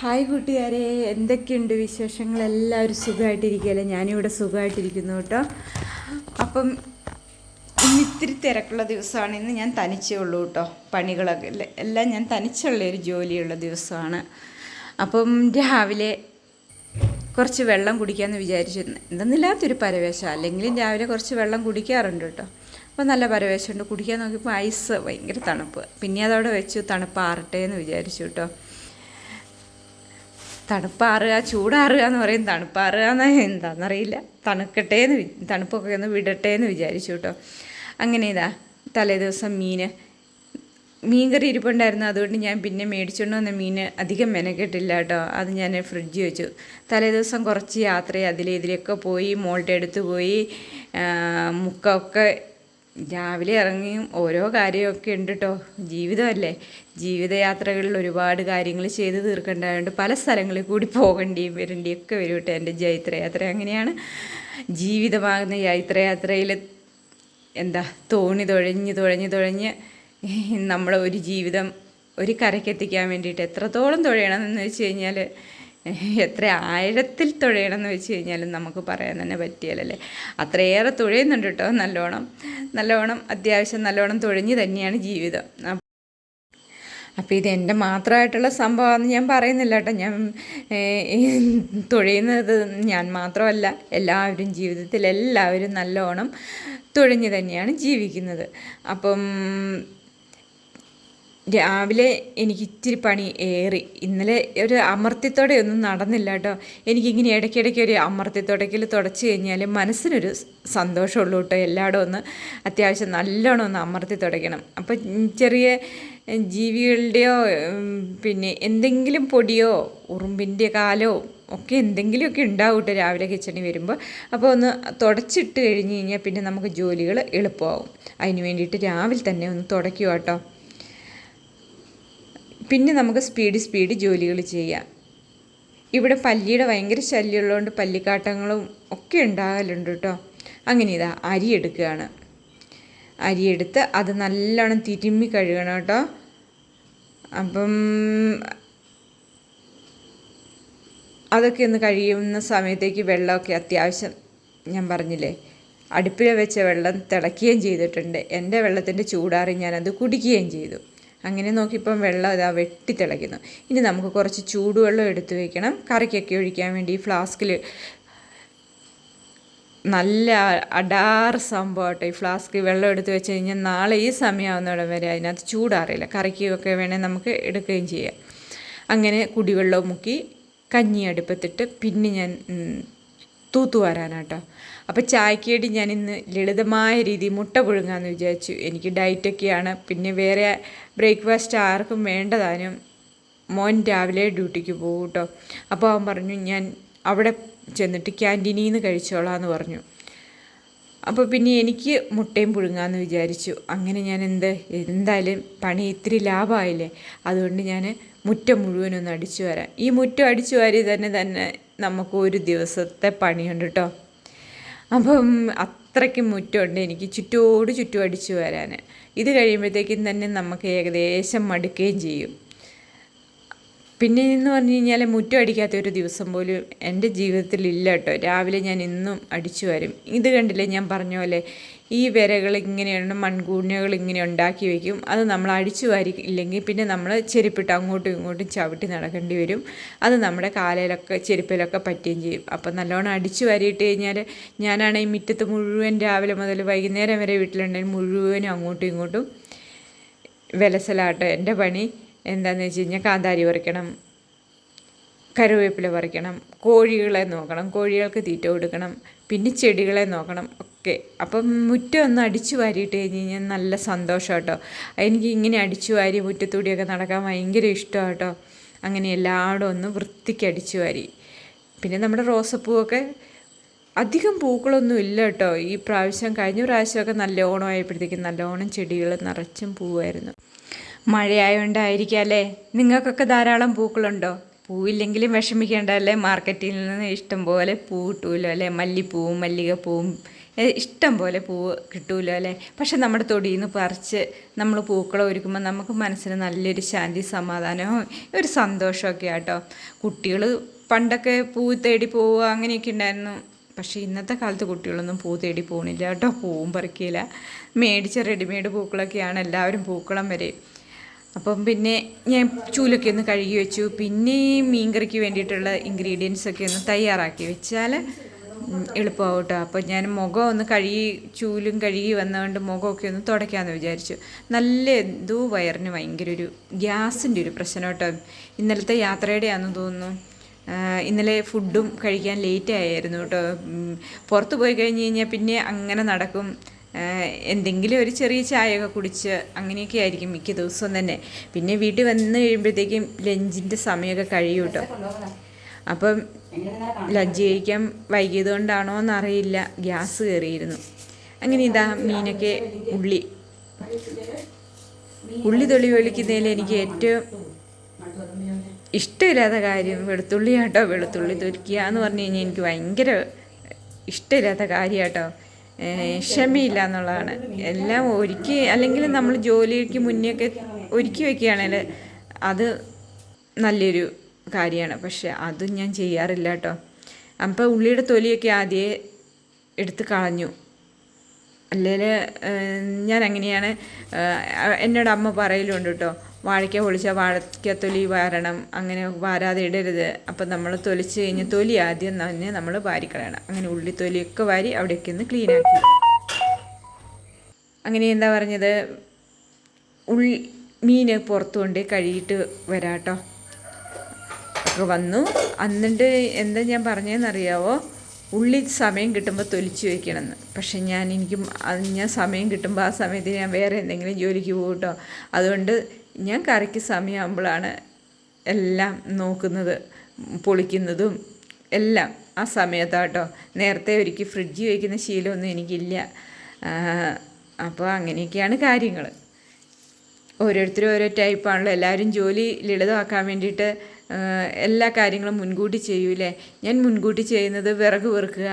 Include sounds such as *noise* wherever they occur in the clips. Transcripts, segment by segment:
Hi കൂട്ടുകാരെ എന്തൊക്കെയുണ്ട് വിശേഷങ്ങൾ? എല്ലാവരും സുഖമായിട്ടിരിക്കുകയല്ലേ? ഞാനിവിടെ സുഖമായിട്ടിരിക്കുന്നു കേട്ടോ. അപ്പം ഇന്ന് ഇത്തിരി തിരക്കുള്ള ദിവസമാണ്. ഇന്ന് ഞാൻ തനിച്ചേ ഉള്ളൂ കേട്ടോ. പണികളൊക്കെ എല്ലാം ഞാൻ തനിച്ചുള്ള ഒരു ജോലിയുള്ള ദിവസമാണ്. അപ്പം രാവിലെ കുറച്ച് വെള്ളം കുടിക്കാമെന്ന് വിചാരിച്ചിരുന്നു. എന്തെന്നില്ലാത്തൊരു പരവേശം. അല്ലെങ്കിലും രാവിലെ കുറച്ച് വെള്ളം കുടിക്കാറുണ്ട് കേട്ടോ. അപ്പോൾ നല്ല പരവേശമുണ്ട്. കുടിക്കാൻ നോക്കിയപ്പോൾ ഐസ് ഭയങ്കര തണുപ്പ്. പിന്നെ അതവിടെ വെച്ചു തണുപ്പ് ആറട്ടെ എന്ന് വിചാരിച്ചു കേട്ടോ. തണുപ്പാറുക ചൂടാറുക എന്ന് പറയും. തണുപ്പാറുക എന്ന് എന്താണെന്നറിയില്ല തണുക്കട്ടെ എന്ന് തണുപ്പൊക്കെ ഒന്ന് വിടട്ടെ എന്ന് വിചാരിച്ചു കേട്ടോ. അങ്ങനെ ഇതാ തലേദിവസം മീൻ മീൻകറി ഇരിപ്പുണ്ടായിരുന്നു. അതുകൊണ്ട് ഞാൻ പിന്നെ മേടിച്ചുകൊണ്ട് വന്ന മീൻ അധികം മെനക്കെട്ടില്ല കേട്ടോ. അത് ഞാൻ ഫ്രിഡ്ജിൽ വെച്ചു. തലേദിവസം കുറച്ച് യാത്ര അതിലെ ഇതിലൊക്കെ പോയി മോളുടെ അടുത്ത് പോയി മുക്കമൊക്കെ രാവിലെ ഇറങ്ങിയും ഓരോ കാര്യമൊക്കെ ഉണ്ട് കേട്ടോ ജീവിതമല്ലേ? ജീവിതയാത്രകളിൽ ഒരുപാട് കാര്യങ്ങൾ ചെയ്ത് തീർക്കേണ്ടതുകൊണ്ട് പല സ്ഥലങ്ങളിൽ കൂടി പോകേണ്ടിയും വരേണ്ടിയും ഒക്കെ വരും കേട്ടോ എന്റെ ജൈത്രയാത്ര. അങ്ങനെയാണ് ജീവിതമാകുന്ന ജൈത്രയാത്രയിൽ എന്താ തോണി തുഴഞ്ഞ് തുഴഞ്ഞ് തുഴഞ്ഞ് നമ്മളെ ഒരു ജീവിതം ഒരു കരയ്ക്കെത്തിക്കാൻ വേണ്ടിയിട്ട് എത്രത്തോളം തുഴയണമെന്ന് വെച്ച് കഴിഞ്ഞാൽ *laughs* എത്ര ആഴത്തിൽ തുഴയണം എന്ന് വെച്ച് കഴിഞ്ഞാലും നമുക്ക് പറയാൻ തന്നെ പറ്റിയാലല്ലേ അത്രയേറെ തുഴയുന്നുണ്ട് കേട്ടോ. നല്ലോണം നല്ലോണം അത്യാവശ്യം നല്ലോണം തുഴഞ്ഞു തന്നെയാണ് ജീവിതം. അപ്പം അപ്പോൾ ഇത് എന്റെ മാത്രമായിട്ടുള്ള സംഭവമാണെന്ന് ഞാൻ പറയുന്നില്ല കേട്ടോ. ഞാൻ തുഴയുന്നത് ഞാൻ മാത്രമല്ല എല്ലാവരും ജീവിതത്തിൽ എല്ലാവരും നല്ലോണം തുഴഞ്ഞു തന്നെയാണ് ജീവിക്കുന്നത്. അപ്പം രാവിലെ എനിക്ക് ഇത്തിരി പണി ഏറി. ഇന്നലെ ഒരു അമർത്തിത്തോടെ ഒന്നും നടന്നില്ല കേട്ടോ. എനിക്കിങ്ങനെ ഇടയ്ക്കിടയ്ക്ക് ഒരു അമർത്തിത്തോടക്കിൽ തുടച്ച് കഴിഞ്ഞാൽ മനസ്സിനൊരു സന്തോഷമുള്ളൂ കേട്ടോ എല്ലായിടും ഒന്ന്. അത്യാവശ്യം നല്ലോണം ഒന്ന് അമർത്തി തുടയ്ക്കണം. അപ്പം ചെറിയ ജീവികളുടെയോ പിന്നെ എന്തെങ്കിലും പൊടിയോ ഉറുമ്പിന്റെ കാലോ ഒക്കെ എന്തെങ്കിലുമൊക്കെ ഉണ്ടാവും കേട്ടോ രാവിലെ കിച്ചണിൽ വരുമ്പോൾ അപ്പോൾ ഒന്ന് തുടച്ചിട്ട് കഴിഞ്ഞ് കഴിഞ്ഞാൽ പിന്നെ നമുക്ക് ജോലികൾ എളുപ്പമാവും. അതിന് വേണ്ടിയിട്ട് രാവിലെ തന്നെ ഒന്ന് തുടയ്ക്കുക കേട്ടോ. പിന്നെ നമുക്ക് സ്പീഡ് സ്പീഡ് ജോലികൾ ചെയ്യാം. ഇവിടെ പല്ലിയുടെ ഭയങ്കര ശല്യമുള്ളതുകൊണ്ട് പല്ലിക്കാട്ടങ്ങളും ഒക്കെ ഉണ്ടാകലുണ്ട് കേട്ടോ. അങ്ങനെ ഇതാ അരി എടുക്കുകയാണ്. അരിയെടുത്ത് അത് നല്ലോണം തിരുമ്മി കഴുകണം കേട്ടോ. അപ്പം അതൊക്കെ ഒന്ന് കഴിയുന്ന സമയത്തേക്ക് വെള്ളമൊക്കെ അത്യാവശ്യം ഞാൻ പറഞ്ഞില്ലേ അടുപ്പിൽ വെച്ച വെള്ളം തിളയ്ക്കുകയും ചെയ്തിട്ടുണ്ട്. എന്റെ വെള്ളത്തിന്റെ ചൂടാറി ഞാനത് കുടിക്കുകയും ചെയ്തു. അങ്ങനെ നോക്കിയപ്പം വെള്ളം ഇതാ വെട്ടി തിളയ്ക്കുന്നു ഇനി നമുക്ക് കുറച്ച് ചൂടുവെള്ളം എടുത്തു വയ്ക്കണം കറിക്കൊക്കെ ഒഴിക്കാൻ വേണ്ടി ഫ്ലാസ്കിൽ നല്ല അടാറ് സംഭവം കേട്ടോ ഈ ഫ്ലാസ്കിൽ വെള്ളം എടുത്ത് വെച്ച് കഴിഞ്ഞാൽ നാളെ ഈ സമയമാവുന്നിടം വരെ അതിനകത്ത് ചൂടാറില്ല. കറിക്കൊക്കെ വേണേൽ നമുക്ക് എടുക്കുകയും ചെയ്യാം. അങ്ങനെ കുടിവെള്ളം മുക്കി കഞ്ഞി അടുപ്പത്തിട്ട് പിന്നെ ഞാൻ തൂത്തു വരാനാട്ടോ അപ്പോൾ ചായക്കേടി ഞാൻ ഇന്ന് ലളിതമായ രീതിയിൽ മുട്ട പുഴുങ്ങാമെന്ന് വിചാരിച്ചു. എനിക്ക് ഡയറ്റൊക്കെയാണ് പിന്നെ വേറെ ബ്രേക്ക്ഫാസ്റ്റ് ആർക്കും വേണ്ടതാനും മോൻ രാവിലെ ഡ്യൂട്ടിക്ക് പോകും കേട്ടോ അപ്പോൾ അവൻ പറഞ്ഞു ഞാൻ അവിടെ ചെന്നിട്ട് ക്യാന്റീനിൽ നിന്ന് കഴിച്ചോളാം എന്ന് പറഞ്ഞു. അപ്പോൾ പിന്നെ എനിക്ക് മുട്ടയും പുഴുങ്ങാമെന്ന് വിചാരിച്ചു. അങ്ങനെ ഞാൻ എന്ത് എന്തായാലും പണി ഇത്തിരി ലാഭമായില്ലേ അതുകൊണ്ട് ഞാൻ മുറ്റം മുഴുവനൊന്ന് അടിച്ചു വരാം. ഈ മുറ്റം അടിച്ചു വാരി തന്നെ തന്നെ നമുക്ക് ഒരു ദിവസത്തെ പണിയുണ്ട് കേട്ടോ അപ്പം അത്രയ്ക്കും മുറ്റമുണ്ട്. എനിക്ക് ചുറ്റോട് ചുറ്റും അടിച്ചു വരാൻ. ഇത് കഴിയുമ്പോഴത്തേക്കും തന്നെ നമുക്ക് ഏകദേശം മടുക്കുകയും ചെയ്യും. പിന്നെ എന്ന് പറഞ്ഞു കഴിഞ്ഞാൽ മുറ്റം അടിക്കാത്ത ഒരു ദിവസം പോലും എന്റെ ജീവിതത്തിൽ ഇല്ല കേട്ടോ. രാവിലെ ഞാൻ ഇന്നും അടിച്ചു വരും. ഇത് കണ്ടില്ലേ ഞാൻ പറഞ്ഞ പോലെ ഈ വിരകൾ ഇങ്ങനെയാണ് മൺകൂണികൾ ഇങ്ങനെ ഉണ്ടാക്കി വയ്ക്കും അത് നമ്മൾ അടിച്ചു വാരി ഇല്ലെങ്കിൽ പിന്നെ നമ്മൾ ചെരുപ്പിട്ട് അങ്ങോട്ടും ഇങ്ങോട്ടും ചവിട്ടി നടക്കേണ്ടി വരും. അത് നമ്മുടെ കാലയിലൊക്കെ ചെരുപ്പിലൊക്കെ പറ്റുകയും ചെയ്യും. അപ്പം നല്ലോണം അടിച്ചു വാരിയിട്ട് കഴിഞ്ഞാൽ ഞാനാണ് ഈ മുറ്റത്ത് മുഴുവൻ രാവിലെ മുതൽ വൈകുന്നേരം വരെ വീട്ടിലുണ്ടെങ്കിൽ മുഴുവനും അങ്ങോട്ടും ഇങ്ങോട്ടും വിലസലാട്ടോ. എന്റെ പണി എന്താണെന്ന് വെച്ച് കഴിഞ്ഞാൽ കാന്താരി പറിക്കണം കരുവേപ്പില പറിക്കണം കോഴികളെ നോക്കണം കോഴികൾക്ക് തീറ്റ കൊടുക്കണം പിന്നെ ചെടികളെ നോക്കണം. ഒക്കെ. അപ്പം മുറ്റം ഒന്ന് അടിച്ചു വാരിയിട്ട് കഴിഞ്ഞ് കഴിഞ്ഞാൽ നല്ല സന്തോഷം കേട്ടോ. എനിക്ക് ഇങ്ങനെ അടിച്ചു വാരി മുറ്റത്തൂടിയൊക്കെ നടക്കാൻ ഭയങ്കര ഇഷ്ടമാണ് കേട്ടോ അങ്ങനെ എല്ലായിടും ഒന്ന് വൃത്തിക്ക് അടിച്ചു വാരി. പിന്നെ നമ്മുടെ റോസപ്പൂവൊക്കെ അധികം പൂക്കളൊന്നും ഇല്ല കേട്ടോ. ഈ പ്രാവശ്യം കഴിഞ്ഞ പ്രാവശ്യമൊക്കെ നല്ല ഓണമായപ്പോഴത്തേക്കും നല്ലോണം ചെടികൾ നിറച്ചും പൂവായിരുന്നു. മഴയായോണ്ടായിരിക്കാം അല്ലേ? നിങ്ങൾക്കൊക്കെ ധാരാളം പൂക്കളുണ്ടോ? പൂവില്ലെങ്കിലും വിഷമിക്കേണ്ട അല്ലേ? മാർക്കറ്റിൽ നിന്ന് ഇഷ്ടം പോലെ പൂ കിട്ടുമല്ലോ അല്ലേ? മല്ലിപ്പൂവും മല്ലികപ്പൂവും ഇഷ്ടം പോലെ പൂവ് കിട്ടൂല അല്ലേ? പക്ഷെ നമ്മുടെ തൊടിയിൽ നിന്ന് പറിച്ച് നമ്മൾ പൂക്കളെ ഒരുക്കുമ്പോൾ നമുക്ക് മനസ്സിന് നല്ലൊരു ശാന്തി സമാധാനവും ഒരു സന്തോഷമൊക്കെ ആട്ടോ. കുട്ടികൾ പണ്ടൊക്കെ പൂ തേടി പോവുക അങ്ങനെയൊക്കെ ഉണ്ടായിരുന്നു. പക്ഷേ ഇന്നത്തെ കാലത്ത് കുട്ടികളൊന്നും പൂ തേടി പോകണില്ല കേട്ടോ പൂവും പറിക്കില്ല മേടിച്ച റെഡിമെയ്ഡ് പൂക്കളൊക്കെയാണ് എല്ലാവരും പൂക്കളം വരെ. അപ്പം പിന്നെ ഞാൻ ചൂലൊക്കെ ഒന്ന് കഴുകി വെച്ചു. പിന്നെ മീൻകറിക്ക് വേണ്ടിയിട്ടുള്ള ഇൻഗ്രീഡിയൻസ് ഒക്കെ ഒന്ന് തയ്യാറാക്കി വെച്ചാൽ എളുപ്പമാവും കേട്ടോ അപ്പോൾ ഞാൻ മുഖം ഒന്ന് കഴുകി ചൂലും കഴുകി വന്നതുകൊണ്ട് മുഖമൊക്കെ ഒന്ന് തുടയ്ക്കാമെന്ന് വിചാരിച്ചു. നല്ല എന്തോ വയറിന് ഭയങ്കര ഒരു ഗ്യാസിന്റെ ഒരു പ്രശ്നം കേട്ടോ ഇന്നലത്തെ യാത്രയുടെ ആണെന്ന് തോന്നുന്നു ഇന്നലെ ഫുഡും കഴിക്കാൻ ലേറ്റ് ആയിരുന്നു കേട്ടോ. പുറത്ത് പോയി കഴിഞ്ഞ് കഴിഞ്ഞാൽ പിന്നെ അങ്ങനെ നടക്കും. എന്തെങ്കിലും ഒരു ചെറിയ ചായയൊക്കെ കുടിച്ച് അങ്ങനെയൊക്കെ ആയിരിക്കും മിക്ക ദിവസവും തന്നെ. പിന്നെ വീട്ടിൽ വന്ന് കഴിയുമ്പോഴത്തേക്കും ലഞ്ചിന്റെ സമയമൊക്കെ കഴിയും കേട്ടോ. അപ്പം ലഞ്ച് കഴിക്കാൻ വൈകിയത് കൊണ്ടാണോ എന്നറിയില്ല. ഗ്യാസ് കയറിയിരുന്നു. അങ്ങനെ ഇതാ മീനൊക്കെ ഉള്ളി. ഉള്ളി തൊളി വെളിക്കുന്നതിൽ എനിക്ക് ഏറ്റവും ഇഷ്ടമില്ലാത്ത കാര്യം വെളുത്തുള്ളി ആട്ടോ വെളുത്തുള്ളി തൊലിക്കുക എന്ന് പറഞ്ഞു കഴിഞ്ഞാൽ എനിക്ക് ഭയങ്കര ഇഷ്ടമില്ലാത്ത കാര്യം കേട്ടോ ക്ഷമയില്ല എന്നുള്ളതാണ്. എല്ലാം ഒരുക്കി അല്ലെങ്കിൽ നമ്മൾ ജോലിക്ക് മുന്നെയൊക്കെ ഒരുക്കി വെക്കുകയാണെങ്കിൽ അത് നല്ലൊരു കാര്യമാണ്. പക്ഷെ അതും ഞാൻ ചെയ്യാറില്ല കേട്ടോ. അപ്പോൾ ഉള്ളിയുടെ തൊലിയൊക്കെ ആദ്യമേ എടുത്ത് കളഞ്ഞു. അല്ലെങ്കിൽ ഞാൻ അങ്ങനെയാണ് എന്നോട് അമ്മ പറയലുണ്ട് കേട്ടോ. വാഴയ്ക്ക പൊളിച്ചാൽ വാഴയ്ക്ക തൊലി വാരണം അങ്ങനെ വാരാതെ ഇടരുത്. അപ്പം നമ്മൾ തൊലിച്ച് കഴിഞ്ഞ് തൊലി ആദ്യം തന്നെ നമ്മൾ വാരിക്കളയണം. അങ്ങനെ ഉള്ളി തൊലിയൊക്കെ വാരി അവിടെയൊക്കെ ഒന്ന് ക്ലീൻ ആക്കി. അങ്ങനെ എന്താ പറഞ്ഞത്? ഉള്ളി മീൻ പുറത്തു കൊണ്ട് കഴുകിയിട്ട് വരാം കേട്ടോ ഒക്കെ വന്നു. എന്നിട്ട് എന്താ ഞാൻ പറഞ്ഞതെന്നറിയാവോ ഉള്ളി സമയം കിട്ടുമ്പോൾ തൊലിച്ച് വയ്ക്കണമെന്ന് പക്ഷെ ഞാൻ എനിക്ക് ഞാൻ സമയം കിട്ടുമ്പോൾ ആ സമയത്ത് ഞാൻ വേറെ എന്തെങ്കിലും ജോലിക്ക് പോകും കേട്ടോ അതുകൊണ്ട് ഞാൻ കറിക്ക് സമയമാകുമ്പോഴാണ് എല്ലാം നോക്കുന്നത് പൊളിക്കുന്നതും എല്ലാം ആ സമയത്താട്ടോ നേരത്തെ ഒരുക്കി ഫ്രിഡ്ജ് വയ്ക്കുന്ന ശീലമൊന്നും എനിക്കില്ല. അപ്പോൾ അങ്ങനെയൊക്കെയാണ് കാര്യങ്ങൾ ഓരോരുത്തരും ഓരോ ടൈപ്പാണല്ലോ. എല്ലാവരും ജോലി ലളിതമാക്കാൻ വേണ്ടിയിട്ട് എല്ലാ കാര്യങ്ങളും മുൻകൂട്ടി ചെയ്യൂലേ? ഞാൻ മുൻകൂട്ടി ചെയ്യുന്നത് വിറക് വെറുക്കുക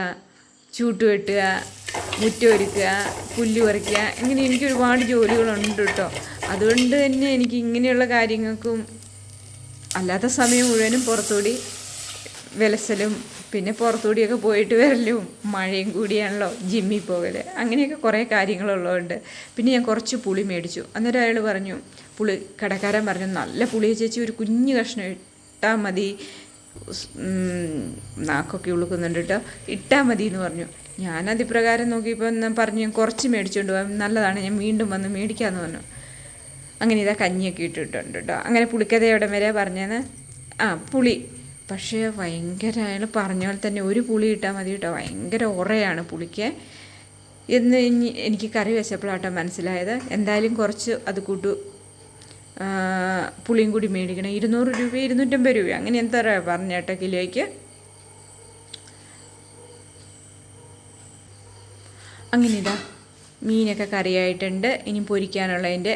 ചൂട്ട് വെട്ടുക മുറ്റം ഒരുക്കുക പുല്ല് പറിക്കുക. ഇങ്ങനെ എനിക്ക് ഒരുപാട് ജോലികളുണ്ട് കേട്ടോ. അതുകൊണ്ട് തന്നെ എനിക്ക് ഇങ്ങനെയുള്ള കാര്യങ്ങൾക്കും അല്ലാത്ത സമയം മുഴുവനും പുറത്തുകൂടി വിലസലും പിന്നെ പുറത്തുകൂടിയൊക്കെ പോയിട്ട് വരലും മഴയും കൂടിയാണല്ലോ ജിമ്മിൽ പോകൽ അങ്ങനെയൊക്കെ കുറേ കാര്യങ്ങളുള്ളതുകൊണ്ട്. പിന്നെ ഞാൻ കുറച്ച് പുളി മേടിച്ചു. അന്നേരം അയാൾ പറഞ്ഞു പുളി കടക്കാരൻ പറഞ്ഞു നല്ല പുളി ചേച്ചി ഒരു കുഞ്ഞു കഷ്ണം ഇട്ടാൽ മതി. നാക്കൊക്കെ ഉളുക്കുന്നുണ്ട് കേട്ടോ ഇട്ടാൽ മതി എന്ന് പറഞ്ഞു. ഞാൻ അതിപ്രകാരം നോക്കിയപ്പോൾ പറഞ്ഞു കുറച്ച് മേടിച്ചുകൊണ്ട് പോകാം നല്ലതാണ്. ഞാൻ വീണ്ടും വന്ന് മേടിക്കാമെന്ന് പറഞ്ഞു. അങ്ങനെ ഇതാ കഞ്ഞിയൊക്കെ ഇട്ടിട്ടുണ്ട് കേട്ടോ അങ്ങനെ പുളിക്കഥ എവിടെ വരെ പറഞ്ഞേന്ന്? ആ പുളി. പക്ഷേ ഭയങ്കര അയാൾ പറഞ്ഞ പോലെ തന്നെ ഒരു പുളി ഇട്ടാൽ മതി കേട്ടോ ഭയങ്കര ഉറയാണ് പുളിക്ക്. എന്ന് എനിക്ക് കറി വെച്ചപ്പോഴാട്ടോ മനസ്സിലായത്. എന്തായാലും കുറച്ച് അത് കൂട്ടു. പുളിയും കൂടി മേടിക്കണം. ഇരുന്നൂറ് രൂപ ഇരുന്നൂറ്റമ്പത് രൂപ. അങ്ങനെ എന്താ പറഞ്ഞേട്ട കിലോയ്ക്ക്? അങ്ങനെ ഇതാ. മീനൊക്കെ കറിയായിട്ടുണ്ട്. ഇനി പൊരിക്കാനുള്ളതിന്റെ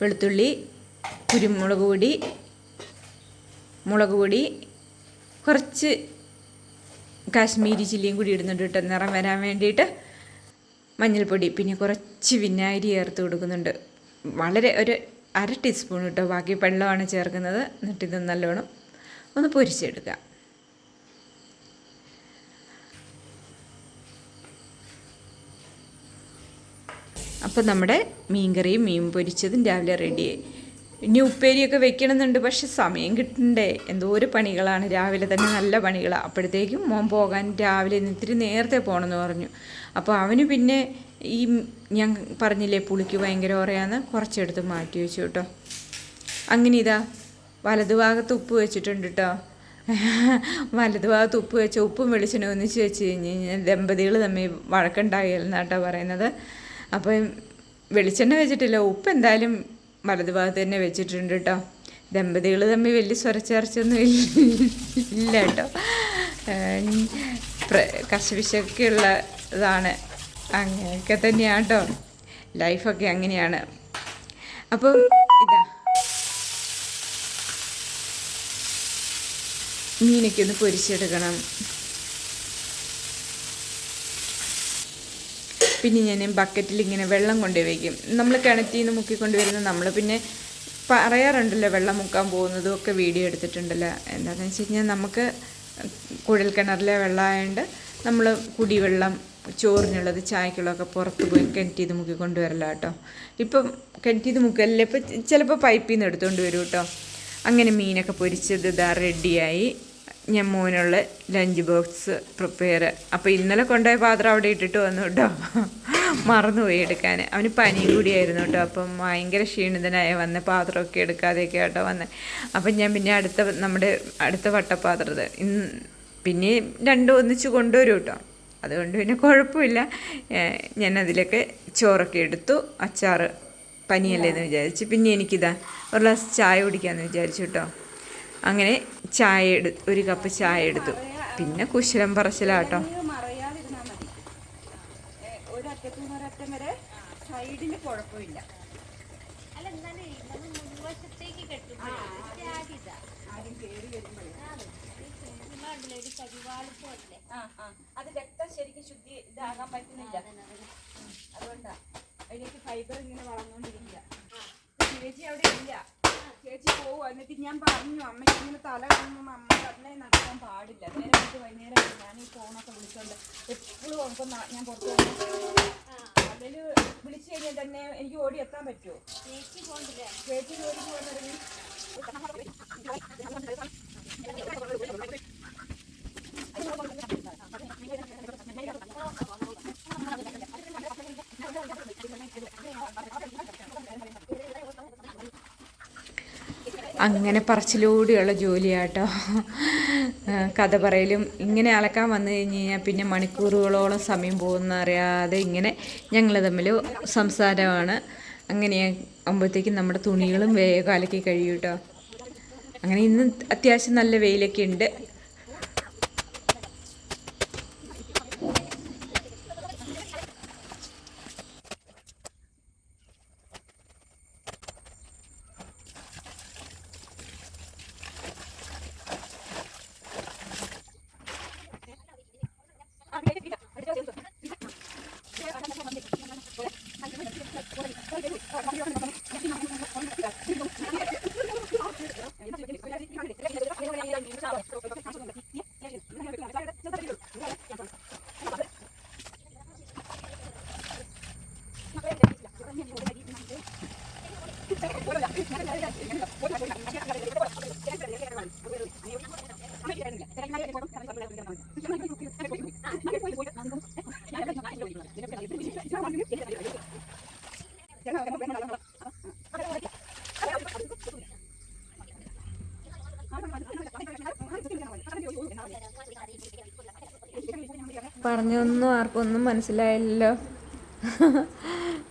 വെളുത്തുള്ളി കുരുമുളക് പൊടി മുളക് പൊടി കുറച്ച് കാശ്മീരി ചില്ലിയും കൂടി ഇടുന്നുണ്ട് കേട്ടോ. നിറം വരാൻ വേണ്ടിയിട്ട് മഞ്ഞൾപ്പൊടി പിന്നെ കുറച്ച് വിനാഗിരി ചേർത്ത് കൊടുക്കുന്നുണ്ട്. വളരെ ഒരു അര ടീസ്പൂൺ കേട്ടോ ബാക്കി വെള്ളമാണ് ചേർക്കുന്നത്. എന്നിട്ട് ഇത് നല്ലോണം ഒന്ന് പൊരിച്ചെടുക്കുക അപ്പോൾ നമ്മുടെ മീൻകറിയും മീൻ പൊരിച്ചതും രാവിലെ റെഡിയായി ഇനി ഉപ്പേരിയൊക്കെ വെക്കണമെന്നുണ്ട് പക്ഷെ സമയം കിട്ടണ്ടേ. എന്തോ ഒരു പണികളാണ്. രാവിലെ തന്നെ നല്ല പണികളാണ് അപ്പോഴത്തേക്കും മോൻ പോകാൻ രാവിലെ ഇത്തിരി നേരത്തെ പോകണമെന്ന് പറഞ്ഞു. അപ്പോൾ അവന് പിന്നെ ഈ ഞാൻ പറഞ്ഞില്ലേ പുളിക്ക് ഭയങ്കര ഓറയാന്ന് കുറച്ചെടുത്ത് മാറ്റി വെച്ചു കേട്ടോ. അങ്ങനെ ഇതാ വലതുഭാഗത്ത് ഉപ്പ് വെച്ചിട്ടുണ്ട് കേട്ടോ. വലതുഭാഗത്ത് ഉപ്പ് വെച്ച ഉപ്പും വെളിച്ചെണ്ണ ഒന്നിച്ച് വെച്ച് കഴിഞ്ഞ് കഴിഞ്ഞാൽ ദമ്പതികൾ തമ്മിൽ വഴക്കുണ്ടാകില്ലെന്നാട്ടോ പറയുന്നത്. അപ്പം വെളിച്ചെണ്ണ വെച്ചിട്ടില്ല. ഉപ്പ് എന്തായാലും വലതുഭാഗത്ത് തന്നെ വെച്ചിട്ടുണ്ട് കേട്ടോ ദമ്പതികൾ തമ്മിൽ വലിയ സ്വരച്ചേർച്ചൊന്നും ഇല്ല കേട്ടോ കശപിശൊക്കെ ഉള്ള ഇതാണ് അങ്ങനെയൊക്കെ തന്നെയാണ് കേട്ടോ ലൈഫൊക്കെ അങ്ങനെയാണ്. അപ്പം ഇതാ. മീനൊക്കെ ഒന്ന് പൊരിച്ചെടുക്കണം. പിന്നെ ഞാൻ ബക്കറ്റിൽ ഇങ്ങനെ വെള്ളം കൊണ്ടുവയ്ക്കും. നമ്മൾ കിണറ്റിൽ നിന്ന് മുക്കിക്കൊണ്ട് വരുന്ന നമ്മൾ പിന്നെ പറയാറുണ്ടല്ലോ വെള്ളം മുക്കാൻ പോകുന്നതും ഒക്കെ വീഡിയോ എടുത്തിട്ടുണ്ടല്ലോ. എന്താണെന്ന് വെച്ച് കഴിഞ്ഞാൽ നമുക്ക് കുഴൽ കിണറിലെ വെള്ളമായതുകൊണ്ട് നമ്മൾ കുടിവെള്ളം ചോറിനുള്ളത് ചായക്കുള്ളതൊക്കെ പുറത്ത് പോയി കിണറ്റിൽ നിന്ന് മുക്കി കൊണ്ടുവരല കേട്ടോ ഇപ്പം കിണറ്റിൽ നിന്ന് മുക്കല്ല ഇപ്പം ചിലപ്പോൾ പൈപ്പിൽ നിന്ന് എടുത്തുകൊണ്ട് വരും കേട്ടോ അങ്ങനെ മീനൊക്കെ പൊരിച്ചത് ഇതാ റെഡിയായി ഞാൻ മോനുള്ള ലഞ്ച് ബോക്സ് പ്രിപ്പയർ അപ്പോൾ ഇന്നലെ കൊണ്ടുപോയ പാത്രം അവിടെ ഇട്ടിട്ട് വന്നു കേട്ടോ മറന്നുപോയി എടുക്കാൻ അവന് പനിയും കൂടിയായിരുന്നു കേട്ടോ അപ്പം ഭയങ്കര ക്ഷീണിതനായ വന്ന് പാത്രമൊക്കെ എടുക്കാതെയൊക്കെ കേട്ടോ വന്ന്. അപ്പം ഞാൻ പിന്നെ അടുത്ത നമ്മുടെ അടുത്ത വട്ടപ്പാത്രത് ഇന്ന് പിന്നെ രണ്ടും ഒന്നിച്ച് കൊണ്ടുവരും കേട്ടോ അതുകൊണ്ട് പിന്നെ കുഴപ്പമില്ല. ഞാൻ അതിലൊക്കെ ചോറൊക്കെ എടുത്തു. അച്ചാറ് പനിയല്ലേ എന്ന് വിചാരിച്ച്. പിന്നെ എനിക്കിതാ ഒരു ഗ്ലാസ് ചായ കുടിക്കാമെന്ന് വിചാരിച്ചു കേട്ടോ അങ്ങനെ ചായ എടു ഒരു കപ്പ് ചായ എടുത്തു. പിന്നെ കുശലം പറച്ചിലാട്ടോ. അത് ശരിക്കും ശുദ്ധി ഇതാകാൻ പറ്റുന്നില്ല. അതുകൊണ്ടാ. അതിലേക്ക് ഫൈബർ ഇങ്ങനെ വളർന്നുകൊണ്ടിരിക്കുക ചേച്ചി അവിടെ ഇല്ല. ചേച്ചി പോവും. എന്നിട്ട് ഞാൻ പറഞ്ഞു അമ്മയ്ക്ക് ഇങ്ങനെ തല കാണുമ്പോൾ അമ്മ തന്നെ നടക്കാൻ പാടില്ല. നേരെ വിട്ട് വൈകുന്നേരം ഞാൻ ഈ ഫോണൊക്കെ വിളിച്ചോണ്ട് എപ്പോഴും ന- ഞാൻ പുറത്ത് വന്നു അതിൽ വിളിച്ചു കഴിഞ്ഞാൽ തന്നെ എനിക്ക് ഓടി എത്താൻ പറ്റുമോ ചേച്ചി പോകണ്ടില്ല ചേച്ചി ജോലിക്ക് പോകുന്നതിന് അങ്ങനെ പറച്ചിലൂടെയുള്ള ജോലിയാട്ടോ. കഥ പറയലും. ഇങ്ങനെ അലക്കാൻ വന്നു കഴിഞ്ഞ് കഴിഞ്ഞാൽ പിന്നെ മണിക്കൂറുകളോളം സമയം പോകുന്ന അറിയാതെ ഇങ്ങനെ ഞങ്ങൾ തമ്മിൽ സംസാരമാണ്. അങ്ങനെ ആകുമ്പോഴത്തേക്കും നമ്മുടെ തുണികളും വേഗം അലക്കി കഴിയൂട്ടോ. അങ്ങനെ ഇന്ന് അത്യാവശ്യം നല്ല വെയിലൊക്കെ ഉണ്ട്. പറഞ്ഞൊന്നും ആർക്കും ഒന്നും മനസ്സിലായില്ലല്ലോ.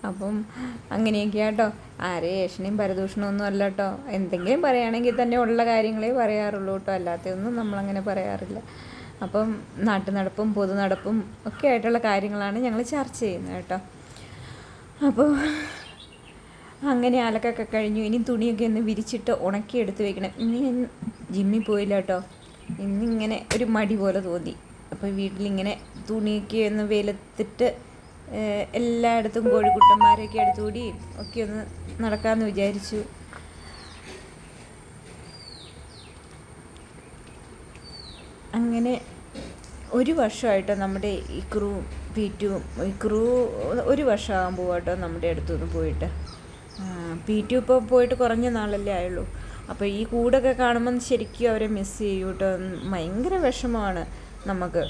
അപ്പം അങ്ങനെയൊക്കെ കേട്ടോ ആരെയും ഏഷണയും പരദൂഷണമൊന്നും അല്ല കേട്ടോ എന്തെങ്കിലും പറയുകയാണെങ്കിൽ തന്നെ ഉള്ള കാര്യങ്ങളേ പറയാറുള്ളൂ കേട്ടോ അല്ലാത്തതൊന്നും നമ്മളങ്ങനെ പറയാറില്ല. അപ്പം നാട്ടു നടപ്പും പൊതു നടപ്പും ഒക്കെ ആയിട്ടുള്ള കാര്യങ്ങളാണ് ഞങ്ങൾ ചർച്ച ചെയ്യുന്നത് കേട്ടോ അപ്പോൾ അങ്ങനെ അലക്കൊക്കെ കഴിഞ്ഞു. ഇനി തുണിയൊക്കെ ഒന്ന് വിരിച്ചിട്ട് ഉണക്കി എടുത്ത് വെക്കണം. ഇനി ജിമ്മിൽ പോയില്ല കേട്ടോ ഇന്നിങ്ങനെ ഒരു മടി പോലെ തോന്നി. അപ്പോൾ വീട്ടിലിങ്ങനെ തുണിയൊക്കെ ഒന്ന് വെയിലത്തിട്ട് ഏഹ്, എല്ലായിടത്തും കോഴിക്കുട്ടന്മാരെയൊക്കെ അടുത്തുകൂടി ഒക്കെ ഒന്ന് നടക്കാമെന്ന് വിചാരിച്ചു. അങ്ങനെ ഒരു വർഷമായിട്ടോ നമ്മുടെ ഈ ക്രൂ പീറ്റും ഈ ക്രൂ ഒരു വർഷമാകുമ്പോൾ കേട്ടോ നമ്മുടെ അടുത്തുനിന്ന് പോയിട്ട്. പി ടു ഇപ്പോൾ പോയിട്ട് കുറഞ്ഞ നാളല്ലേ ആയുള്ളൂ. അപ്പോൾ ഈ കൂടൊക്കെ കാണുമ്പം ശരിക്കും അവരെ മിസ് ചെയ്യൂട്ടോ. ഭയങ്കര വിഷമമാണ് നമുക്ക്.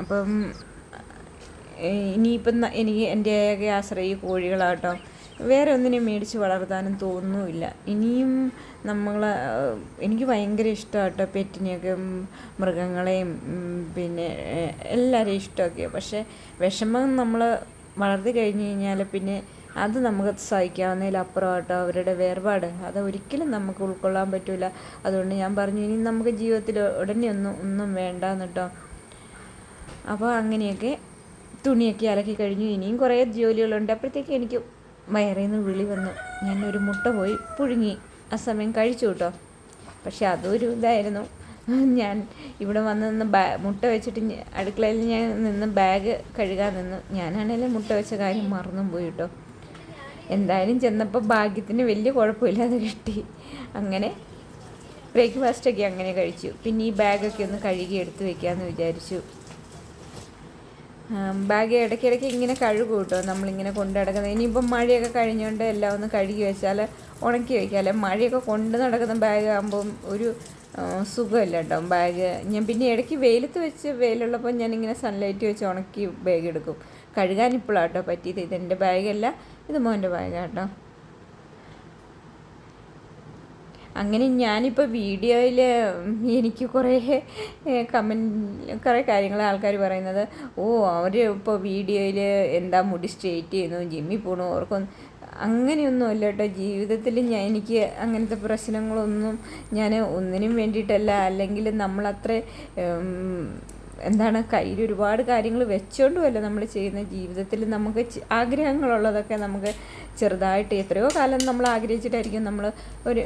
അപ്പം ഇനിയിപ്പം എനിക്ക് എന്റെ ആശ്രയം ഈ കോഴികളാട്ടോ വേറെ ഒന്നിനെ മേടിച്ച് വളർത്താനും തോന്നുന്നില്ല. ഇനിയും നമ്മൾ എനിക്ക് ഭയങ്കര ഇഷ്ടമാട്ടോ പെറ്റിനെയൊക്കെ മൃഗങ്ങളെയും പിന്നെ എല്ലാവരെയും ഇഷ്ടമൊക്കെ. പക്ഷേ വിഷമം നമ്മൾ വളർത്തി കഴിഞ്ഞ് കഴിഞ്ഞാൽ പിന്നെ അത് നമുക്ക് സഹിക്കാവുന്നതിലപ്പുറമാട്ടോ അവരുടെ വേർപാട്. അത് ഒരിക്കലും നമുക്ക് ഉൾക്കൊള്ളാൻ പറ്റില്ല അതുകൊണ്ട് ഞാൻ പറഞ്ഞു ഇനി നമുക്ക് ജീവിതത്തിൽ ഉടനെ ഒന്നും ഒന്നും വേണ്ടെന്നിട്ടോ അപ്പോൾ അങ്ങനെയൊക്കെ തുണിയൊക്കെ അലക്കി കഴിഞ്ഞു. ഇനിയും കുറേ ജോലികളുണ്ട്. അപ്പോഴത്തേക്ക് എനിക്ക് വയറിൽ നിന്ന് വിളി വന്നു. ഞാൻ ഒരു മുട്ട പോയി പുഴുങ്ങി. ആ സമയം കഴിച്ചു കേട്ടോ. പക്ഷെ അതൊരു ഇതായിരുന്നു. ഞാൻ ഇവിടെ വന്ന് നിന്ന് ബാ മുട്ട വെച്ചിട്ട് അടുക്കളയിൽ ഞാൻ നിന്ന് ബാഗ് കഴുകാൻ നിന്നു. ഞാനാണേലും മുട്ട വെച്ച കാര്യം മറന്നും പോയി കേട്ടോ. എന്തായാലും ചെന്നപ്പോൾ ഭാഗ്യത്തിന് വലിയ കുഴപ്പമില്ലാതെ കിട്ടി. അങ്ങനെ ബ്രേക്ക്ഫാസ്റ്റൊക്കെ അങ്ങനെ കഴിച്ചു. പിന്നെ ഈ ബാഗൊക്കെ ഒന്ന് കഴുകി എടുത്ത് വെക്കാമെന്ന് വിചാരിച്ചു. ബാഗ് ഇടയ്ക്കിടയ്ക്ക് ഇങ്ങനെ കഴുകും കേട്ടോ. നമ്മളിങ്ങനെ കൊണ്ട് നടക്കുന്നത്. ഇനിയിപ്പം മഴയൊക്കെ കഴിഞ്ഞുകൊണ്ട് എല്ലാം ഒന്ന് കഴുകി വെച്ചാൽ ഉണക്കി വയ്ക്കാമല്ലേ മഴയൊക്കെ കൊണ്ട് നടക്കുന്ന ബാഗ് ആകുമ്പം ഒരു സുഖമല്ല കേട്ടോ ബാഗ്. ഞാൻ പിന്നെ ഇടയ്ക്ക് വെയിലത്ത് വെച്ച് വെയിലുള്ളപ്പോൾ ഞാനിങ്ങനെ സൺലൈറ്റ് വെച്ച് ഉണക്കി ബാഗ് എടുക്കും. കഴുകാൻ ഇപ്പോഴാണ് കേട്ടോ പറ്റിയത്. ഇതെന്റെ ബാഗല്ല ഇത് മോന്റെ ബാഗാണ് കേട്ടോ. അങ്ങനെ ഞാനിപ്പോൾ വീഡിയോയിൽ എനിക്ക് കുറേ കമന്റ് കുറേ കാര്യങ്ങൾ ആൾക്കാർ പറയുന്നത് ഓ അവർ ഇപ്പോൾ വീഡിയോയിൽ എന്താ മുടി സ്ട്രെയിറ്റ് ചെയ്യുന്നു ജിമ്മി പോകണു അവർക്കൊന്നും അങ്ങനെയൊന്നും അല്ല കേട്ടോ ജീവിതത്തിൽ ഞാൻ എനിക്ക് അങ്ങനത്തെ പ്രശ്നങ്ങളൊന്നും ഞാൻ ഒന്നിനും വേണ്ടിയിട്ടല്ല. അല്ലെങ്കിൽ നമ്മളത്ര എന്താണ് കയ്യിൽ ഒരുപാട് കാര്യങ്ങൾ വെച്ചുകൊണ്ടുമല്ല നമ്മൾ ചെയ്യുന്ന ജീവിതത്തിൽ നമുക്ക് ആഗ്രഹങ്ങളുള്ളതൊക്കെ നമുക്ക് ചെറുതായിട്ട് എത്രയോ കാലം നമ്മൾ ആഗ്രഹിച്ചിട്ടായിരിക്കും നമ്മൾ ഒരു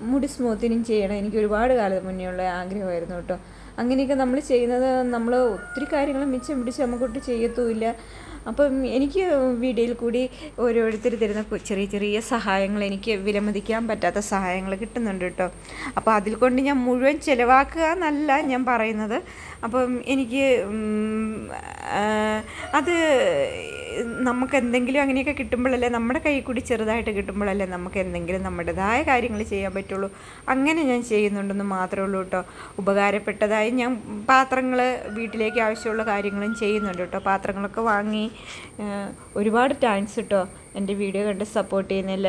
മുടി സ്മൂത്തിനിങ് ചെയ്യണം. എനിക്ക് ഒരുപാട് കാലം മുന്നേ ഉള്ള ആഗ്രഹമായിരുന്നു കേട്ടോ. അങ്ങനെയൊക്കെ നമ്മൾ ചെയ്യുന്നത് നമ്മൾ ഒത്തിരി കാര്യങ്ങൾ മിച്ചം പിടിച്ച് നമുക്കൊട്ട് ചെയ്യത്തുമില്ല. അപ്പം എനിക്ക് വീഡിയോയിൽ കൂടി ഓരോരുത്തർ തരുന്ന ചെറിയ ചെറിയ സഹായങ്ങൾ എനിക്ക് വിലമതിക്കാൻ പറ്റാത്ത സഹായങ്ങൾ കിട്ടുന്നുണ്ട് കേട്ടോ. അപ്പോൾ അതിൽ കൊണ്ട് ഞാൻ മുഴുവൻ ചിലവാക്കുക എന്നല്ല ഞാൻ പറയുന്നത്. അപ്പം എനിക്ക് അത് നമുക്ക് എന്തെങ്കിലും അങ്ങനെയൊക്കെ കിട്ടുമ്പോഴല്ലേ നമ്മുടെ കൈ കൂടി ചെറുതായിട്ട് കിട്ടുമ്പോഴല്ലേ നമുക്ക് എന്തെങ്കിലും നമ്മുടേതായ കാര്യങ്ങൾ ചെയ്യാൻ പറ്റുള്ളൂ. അങ്ങനെ ഞാൻ ചെയ്യുന്നുണ്ടെന്ന് മാത്രമേ ഉള്ളൂ കേട്ടോ. ഉപകാരപ്പെട്ടതായി ഞാൻ പാത്രങ്ങൾ വീട്ടിലേക്ക് ആവശ്യമുള്ള കാര്യങ്ങളും ചെയ്യുന്നുണ്ട് കേട്ടോ. പാത്രങ്ങളൊക്കെ വാങ്ങി ഒരുപാട് താങ്ക്സ് കേട്ടോ. എന്റെ വീഡിയോ കണ്ട് സപ്പോർട്ട് ചെയ്യുന്നില്ല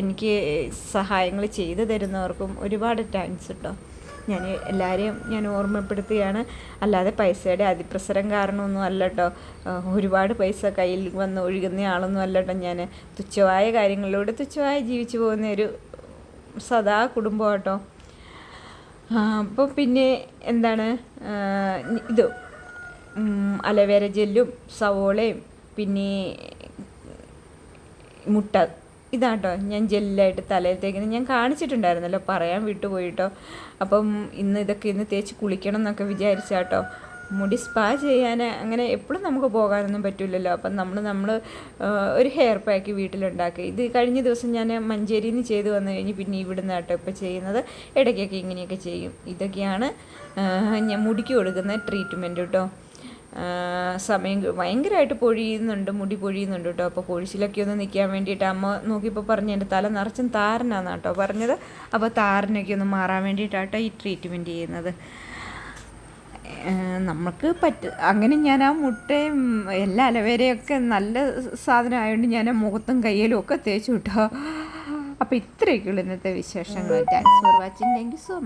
എനിക്ക് സഹായങ്ങൾ ചെയ്തു തരുന്നവർക്കും ഒരുപാട് താങ്ക്സ് കേട്ടോ. ഞാൻ എല്ലാവരെയും ഞാൻ ഓർമ്മപ്പെടുത്തുകയാണ്. അല്ലാതെ പൈസയുടെ അതിപ്രസരം കാരണമൊന്നും അല്ല കേട്ടോ ഒരുപാട് പൈസ കയ്യിൽ വന്ന് ഒഴുകുന്ന ആളൊന്നും അല്ല കേട്ടോ ഞാൻ തുച്ഛമായ കാര്യങ്ങളിലൂടെ തുച്ഛമായി ജീവിച്ചു പോകുന്ന ഒരു സദാ കുടുംബം കേട്ടോ അപ്പോൾ പിന്നെ എന്താണ്? ഇത് അലവേര ജെല്ലും സവോളയും പിന്നെ മുട്ട ഇതാട്ടോ ഞാൻ ജെല്ലായിട്ട് തലയിൽ തേക്കുന്നത്. ഞാൻ കാണിച്ചിട്ടുണ്ടായിരുന്നല്ലോ പറയാൻ വിട്ടുപോയിട്ടോ. അപ്പം ഇന്ന് ഇതൊക്കെ ഇന്ന് തേച്ച് കുളിക്കണം എന്നൊക്കെ വിചാരിച്ചാട്ടോ. മുടി സ്പാ ചെയ്യാൻ അങ്ങനെ എപ്പോഴും നമുക്ക് പോകാനൊന്നും പറ്റില്ലല്ലോ. അപ്പം നമ്മൾ നമ്മൾ ഒരു ഹെയർ പാക്ക് വീട്ടിലുണ്ടാക്കി. ഇത് കഴിഞ്ഞ ദിവസം ഞാൻ മഞ്ചേരിയിൽ നിന്ന് ചെയ്ത് വന്നു കഴിഞ്ഞ് പിന്നെ ഇവിടുന്ന് കേട്ടോ ഇപ്പോൾ ചെയ്യുന്നത്. ഇടയ്ക്കൊക്കെ ഇങ്ങനെയൊക്കെ ചെയ്യും. ഇതൊക്കെയാണ് ഞാൻ മുടിക്ക് കൊടുക്കുന്ന ട്രീറ്റ്മെന്റ് കേട്ടോ. സമയം ഭയങ്കരമായിട്ട് പൊഴിയുന്നുണ്ട് മുടി പൊഴിയുന്നുണ്ട് കേട്ടോ അപ്പോൾ പൊഴിച്ചിലൊക്കെ ഒന്ന് നിൽക്കാൻ വേണ്ടിയിട്ട് അമ്മ നോക്കിയപ്പോൾ പറഞ്ഞു എന്റെ തല നിറച്ചും താരനാണ് കേട്ടോ പറഞ്ഞത്. അപ്പോൾ താരനൊക്കെ ഒന്ന് മാറാൻ വേണ്ടിയിട്ടാട്ടോ ഈ ട്രീറ്റ്മെന്റ് ചെയ്യുന്നത്. നമുക്ക് പറ്റ അങ്ങനെ ഞാൻ ആ മുട്ടയും എല്ലാ അലവേരയൊക്കെ നല്ല സാധനമായതുകൊണ്ട് ഞാൻ മുഖത്തും കയ്യിലും ഒക്കെ തേച്ചു കേട്ടോ അപ്പോൾ ഇത്രയൊക്കെയുള്ളൂ ഇന്നത്തെ വിശേഷങ്ങൾ. Thanks for watching thank you so much